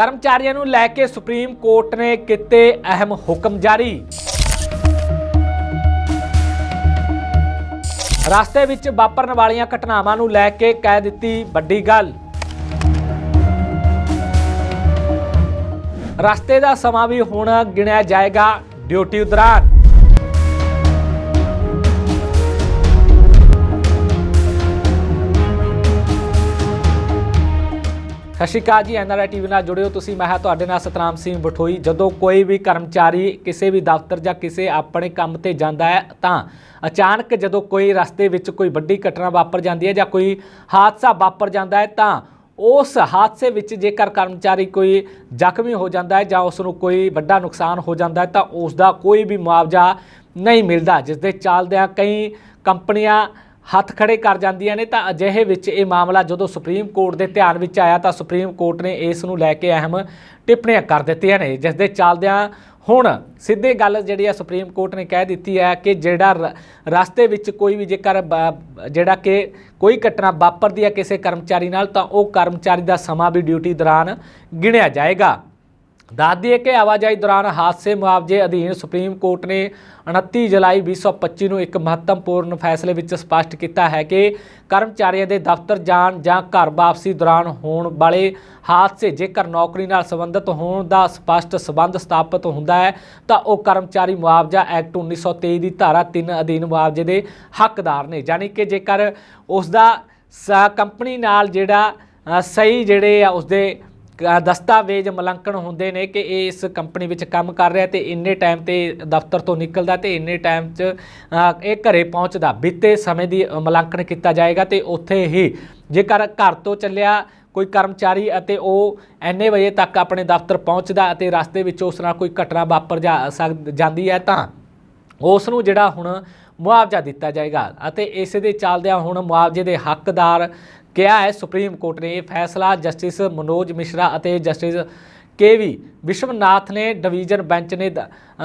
ਕਰਮਚਾਰੀਆਂ ਨੂੰ ਲੈ ਕੇ ਸੁਪਰੀਮ ਕੋਰਟ ਨੇ ਕੀਤੇ ਅਹਿਮ ਹੁਕਮ ਜਾਰੀ। ਰਸਤੇ ਵਿੱਚ ਵਾਪਰਨ ਵਾਲੀਆਂ ਘਟਨਾਵਾਂ ਨੂੰ ਲੈ ਕੇ ਕਹਿ ਦਿੱਤੀ ਵੱਡੀ ਗੱਲ। ਰਸਤੇ ਦਾ ਸਮਾਂ ਵੀ ਹੁਣ ਗਿਣਿਆ ਜਾਏਗਾ ਡਿਊਟੀ ਦੌਰਾਨ। ਸਤਿ ਸ਼੍ਰੀ ਅਕਾਲ ਜੀ ਐਨਆਰਆਈ ਟੀਵੀ ਨਾਲ ਜੁੜਿਓ ਤੁਸੀਂ। ਮੈਂ ਹਾਂ ਤੁਹਾਡੇ ਨਾਲ ਸਤਨਾਮ ਸਿੰਘ ਬਠੋਈ। ਜਦੋਂ ਕੋਈ ਵੀ ਕਰਮਚਾਰੀ ਕਿਸੇ ਵੀ ਦਫ਼ਤਰ ਜਾਂ ਕਿਸੇ ਆਪਣੇ ਕੰਮ ਤੇ ਜਾਂਦਾ ਹੈ, ਤਾਂ ਅਚਾਨਕ ਜਦੋਂ ਕੋਈ ਰਸਤੇ ਵਿੱਚ ਕੋਈ ਵੱਡੀ ਘਟਨਾ ਵਾਪਰ ਜਾਂਦੀ ਹੈ ਜਾਂ ਕੋਈ ਹਾਦਸਾ ਵਾਪਰ ਜਾਂਦਾ ਹੈ, ਤਾਂ ਉਸ ਹਾਦਸੇ ਵਿੱਚ ਜੇਕਰ ਕਰਮਚਾਰੀ ਕੋਈ ਜ਼ਖਮੀ ਹੋ ਜਾਂਦਾ ਹੈ ਜਾਂ ਉਸ ਨੂੰ ਕੋਈ ਵੱਡਾ ਨੁਕਸਾਨ ਹੋ ਜਾਂਦਾ ਹੈ, ਤਾਂ ਉਸ ਦਾ ਕੋਈ ਵੀ ਮੁਆਵਜ਼ਾ ਨਹੀਂ ਮਿਲਦਾ, ਜਿਸ ਦੇ ਚੱਲਦਿਆਂ ਕਈ ਕੰਪਨੀਆਂ ਹੱਥ ਖੜੇ ਕਰ ਜਾਂਦੀਆਂ ਨੇ, ਤਾਂ ਅਜਿਹੇ ਵਿੱਚ ਇਹ ਮਾਮਲਾ ਜਦੋਂ ਸੁਪਰੀਮ ਕੋਰਟ ਦੇ ਧਿਆਨ ਵਿੱਚ ਆਇਆ, ਤਾਂ ਸੁਪਰੀਮ ਕੋਰਟ ਨੇ ਇਸ ਨੂੰ ਲੈ ਕੇ ਅਹਿਮ ਟਿੱਪਣੀਆਂ ਕਰ ਦਿੱਤੀਆਂ ਨੇ ਜਿਸ ਦੇ ਚੱਲਦਿਆਂ ਹੁਣ ਸਿੱਧੇ ਗੱਲ ਜਿਹੜੀ ਆ ਸੁਪਰੀਮ ਕੋਰਟ ਨੇ ਕਹਿ ਦਿੱਤੀ ਹੈ ਕਿ ਜਿਹੜਾ ਰ- ਰਸਤੇ ਵਿੱਚ ਕੋਈ ਵੀ ਜੇਕਰ ਬ- ਜਿਹੜਾ ਕਿ ਕੋਈ ਘਟਨਾ ਵਾਪਰਦੀ ਹੈ ਕਿਸੇ ਕਰਮਚਾਰੀ ਨਾਲ, ਤਾਂ ਉਹ ਕਰਮਚਾਰੀ ਦਾ ਸਮਾਂ ਵੀ ਡਿਊਟੀ ਦੌਰਾਨ ਗਿਣਿਆ ਜਾਏਗਾ। ਦੱਸ ਦਈਏ ਕਿ ਆਵਾਜਾਈ ਦੌਰਾਨ ਹਾਦਸੇ ਮੁਆਵਜ਼ੇ ਅਧੀਨ ਸੁਪਰੀਮ ਕੋਰਟ ਨੇ 29 ਜੁਲਾਈ 2025 ਨੂੰ ਇੱਕ ਮਹੱਤਵਪੂਰਨ ਫੈਸਲੇ ਵਿੱਚ ਸਪਸ਼ਟ ਕੀਤਾ ਹੈ ਕਿ ਕਰਮਚਾਰੀਆਂ ਦੇ ਦਫ਼ਤਰ ਜਾਣ ਜਾਂ ਘਰ ਵਾਪਸੀ ਦੌਰਾਨ ਹੋਣ ਵਾਲੇ ਹਾਦਸੇ ਜੇਕਰ ਨੌਕਰੀ ਨਾਲ ਸੰਬੰਧਿਤ ਹੋਣ ਦਾ ਸਪਸ਼ਟ ਸਬੰਧ ਸਥਾਪਿਤ ਹੁੰਦਾ ਹੈ, ਤਾਂ ਉਹ ਕਰਮਚਾਰੀ ਮੁਆਵਜ਼ਾ ਐਕਟ 1923 ਦੀ ਧਾਰਾ 3 ਅਧੀਨ ਮੁਆਵਜ਼ੇ ਦੇ ਹੱਕਦਾਰ ਨੇ। ਯਾਨੀ ਕਿ ਜੇਕਰ ਉਸ ਦਾ ਸ- ਕੰਪਨੀ ਨਾਲ ਜਿਹੜਾ ਸਹੀ ਜਿਹੜੇ ਆ, ਉਸਦੇ ਦਸਤਾਵੇਜ਼ ਮਲੰਕਣ ਹੁੰਦੇ ਨੇ ਕਿ ਇਹ ਇਸ ਕੰਪਨੀ ਵਿੱਚ ਕੰਮ ਕਰ ਰਿਹਾ ਤੇ ਇੰਨੇ ਟਾਈਮ ਤੇ ਦਫ਼ਤਰ ਤੋਂ ਨਿਕਲਦਾ ਤੇ ਇੰਨੇ ਟਾਈਮ 'ਚ ਇਹ ਘਰੇ ਪਹੁੰਚਦਾ। ਬੀਤੇ ਸਮੇਂ ਦੀ ਮਲੰਕਣ ਕੀਤਾ ਜਾਏਗਾ ਤੇ ਉੱਥੇ ਹੀ ਜੇਕਰ ਘਰ ਤੋਂ ਚੱਲਿਆ ਕੋਈ ਕਰਮਚਾਰੀ ਅਤੇ ਉਹ ਐਨੇ ਵਜੇ ਤੱਕ ਆਪਣੇ ਦਫ਼ਤਰ ਪਹੁੰਚਦਾ ਅਤੇ ਰਸਤੇ ਵਿੱਚ ਉਸ ਨਾਲ ਕੋਈ ਘਟਨਾ ਵਾਪਰ ਜਾ ਸਕ- ਜਾਂਦੀ ਹੈ ਤਾਂ ਉਸ ਨੂੰ ਜਿਹੜਾ ਹੁਣ ਮੁਆਵਜ਼ਾ ਦਿੱਤਾ ਜਾਏਗਾ ਅਤੇ ਇਸ ਦੇ ਚੱਲਦਿਆਂ ਹੁਣ ਮੁਆਵਜ਼ੇ ਦੇ ਹੱਕਦਾਰ ਕਿਹਾ ਹੈ, ਸੁਪਰੀਮ ਕੋਰਟ ਨੇ ਇਹ ਫੈਸਲਾ ਜਸਟਿਸ ਮਨੋਜ ਮਿਸ਼ਰਾ ਅਤੇ ਜਸਟਿਸ ਕੇ ਵੀ ਵਿਸ਼ਵਨਾਥ ਨੇ ਡਿਵੀਜ਼ਨ ਬੈਂਚ ਨੇ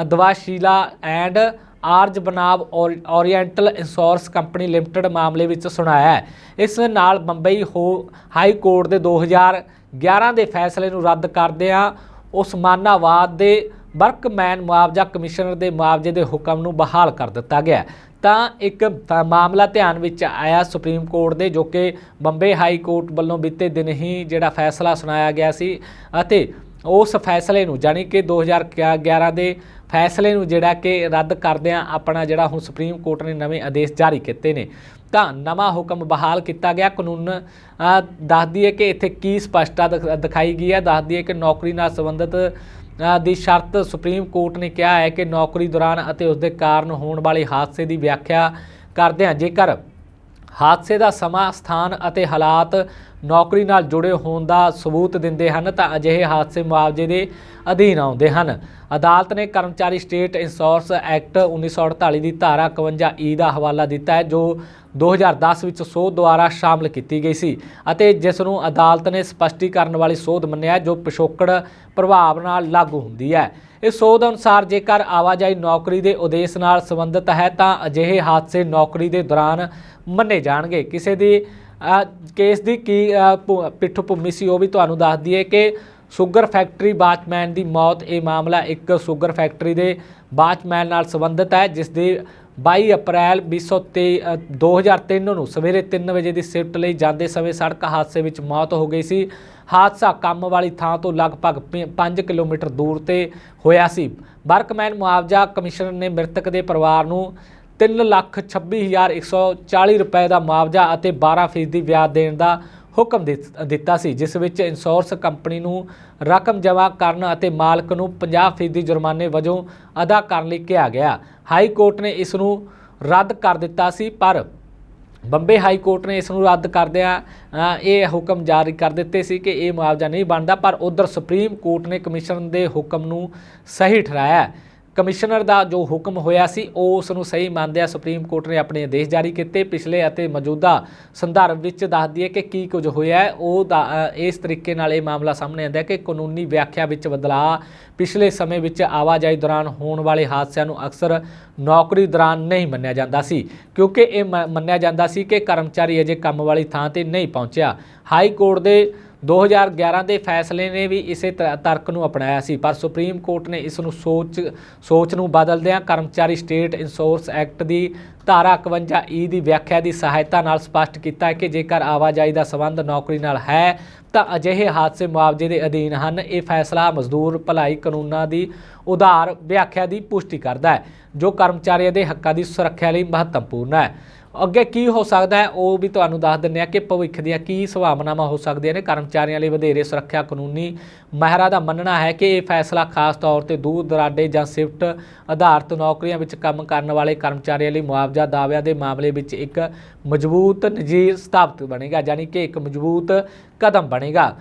ਦਵਾਸ਼ੀਲਾ ਐਂਡ ਆਰਜ ਬਨਾਬ ਔਰ- ਓਰੀਐਂਟਲ ਇੰਸ਼ੋਰੈਂਸ ਕੰਪਨੀ ਲਿਮਟਿਡ ਮਾਮਲੇ ਵਿੱਚ ਸੁਣਾਇਆ ਹੈ। ਇਸ ਨਾਲ ਬੰਬਈ ਹੋ, ਹਾਈ ਕੋਰਟ ਦੇ 2011 ਦੇ ਫੈਸਲੇ ਨੂੰ ਰੱਦ ਕਰਦਿਆਂ ਉਸਮਾਨਾਬਾਦ ਦੇ ਵਰਕਮੈਨ ਮੁਆਵਜ਼ਾ ਕਮਿਸ਼ਨਰ ਦੇ ਮੁਆਵਜ਼ੇ ਦੇ ਹੁਕਮ ਨੂੰ ਬਹਾਲ ਕਰ ਦਿੱਤਾ ਗਿਆ ਤਾਂ ਇੱਕ ਮਾਮਲਾ ਧਿਆਨ ਵਿੱਚ ਆਇਆ ਸੁਪਰੀਮ ਕੋਰਟ ਦੇ, ਜੋ ਕਿ ਬੰਬੇ ਹਾਈ ਕੋਰਟ ਵੱਲੋਂ ਬੀਤੇ ਦਿਨ ਹੀ ਜਿਹੜਾ ਫੈਸਲਾ ਸੁਣਾਇਆ ਗਿਆ ਸੀ ਅਤੇ ਉਸ ਫੈਸਲੇ ਨੂੰ, ਜਾਣੀ ਕਿ 2011 ਦੇ ਫੈਸਲੇ ਨੂੰ ਜਿਹੜਾ ਕਿ ਰੱਦ ਕਰਦਿਆਂ ਆਪਣਾ ਜਿਹੜਾ ਹੁਣ ਸੁਪਰੀਮ ਕੋਰਟ ਨੇ ਨਵੇਂ ਆਦੇਸ਼ ਜਾਰੀ ਕੀਤੇ ਨੇ। ਤਾਂ ਨਵਾਂ ਹੁਕਮ ਬਹਾਲ ਕੀਤਾ ਗਿਆ। ਕਾਨੂੰਨ ਦੱਸਦੀ ਹੈ ਕਿ ਇੱਥੇ ਕੀ ਸਪਸ਼ਟਤਾ ਦਿਖ- ਦਿਖਾਈ ਗਈ ਹੈ। ਦੱਸਦੀ ਹੈ ਕਿ ਨੌਕਰੀ ਨਾਲ ਸੰਬੰਧਿਤ ਦੀ ਸ਼ਰਤ ਸੁਪਰੀਮ ਕੋਰਟ ਨੇ ਕਿਹਾ ਹੈ ਕਿ ਨੌਕਰੀ ਦੌਰਾਨ ਅਤੇ ਉਸ ਦੇ ਕਾਰਨ ਹੋਣ ਵਾਲੇ ਹਾਦਸੇ ਦੀ ਵਿਆਖਿਆ ਕਰਦਿਆਂ ਜੇਕਰ ਹਾਦਸੇ ਦਾ ਸਮਾਂ, ਸਥਾਨ ਅਤੇ ਹਾਲਾਤ ਨੌਕਰੀ ਨਾਲ ਜੁੜੇ ਹੋਣ ਦਾ ਸਬੂਤ ਦਿੰਦੇ ਹਨ, ਤਾਂ ਅਜਿਹੇ ਹਾਦਸੇ ਮੁਆਵਜ਼ੇ ਦੇ ਅਧੀਨ ਆਉਂਦੇ ਹਨ। ਅਦਾਲਤ ਨੇ ਕਰਮਚਾਰੀ ਸਟੇਟ ਇੰਸ਼ੋਰੈਂਸ ਐਕਟ 1948 ਦੀ ਧਾਰਾ 51 ਈ ਦਾ ਹਵਾਲਾ ਦਿੱਤਾ ਹੈ, ਜੋ 2010 ਵਿੱਚ ਸੋਧ ਦੁਆਰਾ ਸ਼ਾਮਲ ਕੀਤੀ ਗਈ ਸੀ ਅਤੇ ਜਿਸ ਨੂੰ ਅਦਾਲਤ ਨੇ ਸਪਸ਼ਟੀਕਰਨ ਵਾਲੀ ਸੋਧ ਮੰਨਿਆ ਜੋ ਪਿਛੋਕੜ ਪ੍ਰਭਾਵ ਨਾਲ ਲਾਗੂ ਹੁੰਦੀ ਹੈ। ਇਸ ਸੋਧ ਅਨੁਸਾਰ ਜੇਕਰ ਆਵਾਜਾਈ ਨੌਕਰੀ ਦੇ ਉਦੇਸ਼ ਨਾਲ ਸੰਬੰਧਿਤ ਹੈ ਤਾਂ ਅਜਿਹੇ ਹਾਦਸੇ ਨੌਕਰੀ ਦੇ ਦੌਰਾਨ ਮੰਨੇ ਜਾਣਗੇ। ਕਿਸੇ ਦੀ ਕੇਸ ਦੀ ਕੀ ਭੂ- ਪਿੱਠ ਭੂਮੀ ਸੀ ਉਹ ਵੀ ਤੁਹਾਨੂੰ ਦੱਸ ਦਈਏ ਕਿ ਸ਼ੂਗਰ ਫੈਕਟਰੀ ਵਾਚਮੈਨ ਦੀ ਮੌਤ, ਇਹ ਮਾਮਲਾ ਇੱਕ ਸ਼ੂਗਰ ਫੈਕਟਰੀ ਦੇ ਵਾਚਮੈਨ ਨਾਲ ਸੰਬੰਧਿਤ ਹੈ, ਜਿਸ ਦੀ 22 ਅਪ੍ਰੈਲ 2023 ਅ, 2003 ਨੂੰ ਸਵੇਰੇ 3 ਵਜੇ ਦੀ ਸ਼ਿਫਟ ਲਈ ਜਾਂਦੇ ਸਮੇਂ ਸੜਕ ਹਾਦਸੇ ਵਿੱਚ ਮੌਤ ਹੋ ਗਈ ਸੀ। ਹਾਦਸਾ ਕੰਮ ਵਾਲੀ ਥਾਂ ਤੋਂ ਲਗਭਗ 5 ਕਿਲੋਮੀਟਰ ਦੂਰ ਤੇ ਹੋਇਆ ਸੀ। ਵਰਕਮੈਨ ਮੁਆਵਜ਼ਾ ਕਮਿਸ਼ਨਰ ਨੇ ਮ੍ਰਿਤਕ ਦੇ ਪਰਿਵਾਰ ਨੂੰ 326140 ਰੁਪਏ ਦਾ ਮੁਆਵਜ਼ਾ ਅਤੇ 12 ਫੀਸਦੀ ਵਿਆਜ ਦੇਣ ਦਾ ਹੁਕਮ ਦਿੱਤ- ਦਿੱਤਾ ਸੀ, ਜਿਸ ਵਿੱਚ ਇੰਸ਼ੋਰੈਂਸ ਕੰਪਨੀ ਨੂੰ ਰਕਮ ਜਮ੍ਹਾਂ ਕਰਨ ਅਤੇ ਮਾਲਕ ਨੂੰ 50% ਦੀ ਜੁਰਮਾਨੇ ਵਜੋਂ ਅਦਾ ਕਰਨ ਲਈ ਕਿਹਾ ਗਿਆ। ਹਾਈ ਕੋਰਟ ਨੇ ਇਸ ਨੂੰ ਰੱਦ ਕਰ ਦਿੱਤਾ ਸੀ, ਪਰ ਬੰਬੇ ਹਾਈ ਕੋਰਟ ਨੇ ਇਸ ਨੂੰ ਰੱਦ ਕਰਦਿਆਂ ਇਹ ਹੁਕਮ ਜਾਰੀ ਕਰ ਦਿੱਤੇ ਸੀ ਕਿ ਇਹ ਮੁਆਵਜ਼ਾ ਨਹੀਂ ਬਣਦਾ, ਪਰ ਉਧਰ ਸੁਪਰੀਮ ਕੋਰਟ ਨੇ ਕਮਿਸ਼ਨ ਦੇ ਹੁਕਮ ਨੂੰ ਸਹੀ ਠਹਿਰਾਇਆ। ਕਮਿਸ਼ਨਰ ਦਾ ਜੋ ਹੁਕਮ ਹੋਇਆ ਸੀ, ਉਹ ਉਸ ਨੂੰ ਸਹੀ ਮੰਨਦਿਆਂ ਸੁਪਰੀਮ ਕੋਰਟ ਨੇ ਆਪਣੇ ਆਦੇਸ਼ ਜਾਰੀ ਕੀਤੇ। ਪਿਛਲੇ ਅਤੇ ਮੌਜੂਦਾ ਸੰਦਰਭ ਵਿੱਚ ਦੱਸ ਦਈਏ ਕਿ ਕੀ ਕੁਝ ਹੋਇਆ ਹੈ। ਉਹ ਦਾ- ਇਸ ਤਰੀਕੇ ਨਾਲ ਇਹ ਮਾਮਲਾ ਸਾਹਮਣੇ ਆਉਂਦਾ ਹੈ ਕਿ ਕਾਨੂੰਨੀ ਵਿਆਖਿਆ ਵਿੱਚ ਬਦਲਾਅ ਪਿਛਲੇ ਸਮੇਂ ਵਿੱਚ ਆਵਾਜਾਈ ਦੌਰਾਨ ਹੋਣ ਵਾਲੇ ਹਾਦਸਿਆਂ ਨੂੰ ਅਕਸਰ ਨੌਕਰੀ ਦੌਰਾਨ ਨਹੀਂ ਮੰਨਿਆ ਜਾਂਦਾ ਸੀ, ਕਿਉਂਕਿ ਇਹ ਮ- ਮੰਨਿਆ ਜਾਂਦਾ ਸੀ ਕਿ ਕਰਮਚਾਰੀ ਅਜੇ ਕੰਮ ਵਾਲੀ ਥਾਂ ਤੇ ਨਹੀਂ ਪਹੁੰਚਿਆ। ਹਾਈ ਕੋਰਟ ਦੇ 2011 ਦੇ ਫੈਸਲੇ ਨੇ ਵੀ ਇਸੇ ਤ- ਤਰਕ ਨੂੰ ਅਪਣਾਇਆ ਸੀ, ਪਰ ਸੁਪਰੀਮ ਕੋਰਟ ਨੇ ਇਸ ਨੂੰ ਸੋਚ ਸੋਚ ਨੂੰ ਬਦਲਦਿਆਂ ਕਰਮਚਾਰੀ ਸਟੇਟ ਇੰਸ਼ੋਰੈਂਸ ਐਕਟ ਦੀ ਧਾਰਾ 51 ਈ ਦੀ ਵਿਆਖਿਆ ਦੀ ਸਹਾਇਤਾ ਨਾਲ ਸਪਸ਼ਟ ਕੀਤਾ ਹੈ ਕਿ ਜੇਕਰ ਆਵਾਜਾਈ ਦਾ ਸੰਬੰਧ ਨੌਕਰੀ ਨਾਲ ਹੈ, ਤਾਂ ਅਜਿਹੇ ਹਾਦਸੇ ਮੁਆਵਜ਼ੇ ਦੇ ਅਧੀਨ ਹਨ। ਇਹ ਫੈਸਲਾ ਮਜ਼ਦੂਰ ਭਲਾਈ ਕਾਨੂੰਨਾਂ ਦੀ ਉਧਾਰ ਵਿਆਖਿਆ ਦੀ ਪੁਸ਼ਟੀ ਕਰਦਾ ਹੈ, ਜੋ ਕਰਮਚਾਰੀਆਂ ਦੇ ਹੱਕਾਂ ਦੀ ਸੁਰੱਖਿਆ ਲਈ ਮਹੱਤਵਪੂਰਨ ਹੈ। ਅੱਗੇ ਕੀ ਹੋ ਸਕਦਾ ਹੈ, ਉਹ ਵੀ ਤੁਹਾਨੂੰ ਦੱਸ ਦਿੰਦੇ ਆ ਕਿ ਭਵਿੱਖ ਦੀਆਂ ਕੀ ਸੰਭਾਵਨਾਵਾਂ ਹੋ ਸਕਦੀਆਂ ਨੇ। ਕਰਮਚਾਰੀਆਂ ਲਈ ਵਧੇਰੇ ਸੁਰੱਖਿਆ ਕਾਨੂੰਨੀ ਮਾਹਿਰਾਂ ਦਾ ਮੰਨਣਾ ਹੈ ਕਿ ਇਹ ਫੈਸਲਾ ਖਾਸ ਤੌਰ ਤੇ ਦੂਰ ਦਰਾਡੇ ਜਾਂ ਸ਼ਿਫਟ ਆਧਾਰਿਤ ਨੌਕਰੀਆਂ ਵਿੱਚ ਕੰਮ ਕਰਨ ਵਾਲੇ ਕਰਮਚਾਰੀਆਂ ਲਈ ਮੁਆਵਜ਼ਾ ਦਾਅਵਿਆਂ ਦੇ ਮਾਮਲੇ ਵਿੱਚ ਇੱਕ ਮਜ਼ਬੂਤ ਨਜ਼ੀਰ ਸਥਾਪਿਤ ਬਣੇਗਾ, ਯਾਨੀ ਕਿ ਇੱਕ ਮਜ਼ਬੂਤ ਕਦਮ ਬਣੇਗਾ।